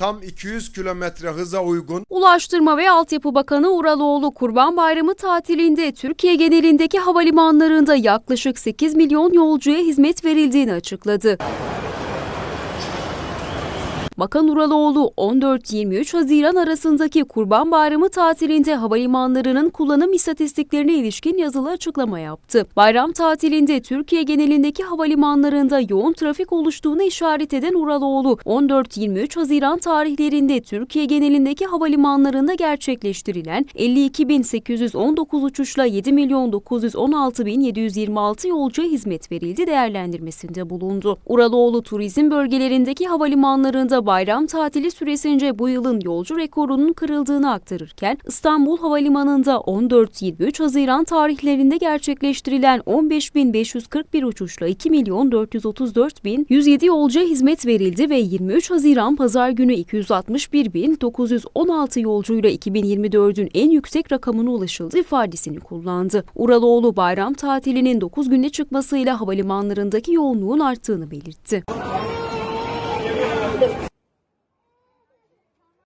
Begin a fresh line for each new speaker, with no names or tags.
tam 200 kilometre hıza uygun
Ulaştırma ve Altyapı Bakanı Uraloğlu Kurban Bayramı tatilinde Türkiye genelindeki havalimanlarında yaklaşık 8 milyon yolcuya hizmet verildiğini açıkladı. Bakan Uraloğlu 14-23 Haziran arasındaki Kurban Bayramı tatilinde havalimanlarının kullanım istatistiklerine ilişkin yazılı açıklama yaptı. Bayram tatilinde Türkiye genelindeki havalimanlarında yoğun trafik oluştuğunu işaret eden Uraloğlu, 14-23 Haziran tarihlerinde Türkiye genelindeki havalimanlarında gerçekleştirilen 52.819 uçuşla 7.916.726 yolcuya hizmet verildi değerlendirmesinde bulundu. Uraloğlu turizm bölgelerindeki havalimanlarında bayram tatili süresince bu yılın yolcu rekorunun kırıldığını aktarırken İstanbul Havalimanı'nda 14-23 Haziran tarihlerinde gerçekleştirilen 15.541 uçuşla 2.434.107 yolcuya hizmet verildi ve 23 Haziran pazar günü 261.916 yolcuyla 2024'ün en yüksek rakamına ulaşıldı ifadesini kullandı. Uraloğlu bayram tatilinin 9 günde çıkmasıyla havalimanlarındaki yoğunluğun arttığını belirtti.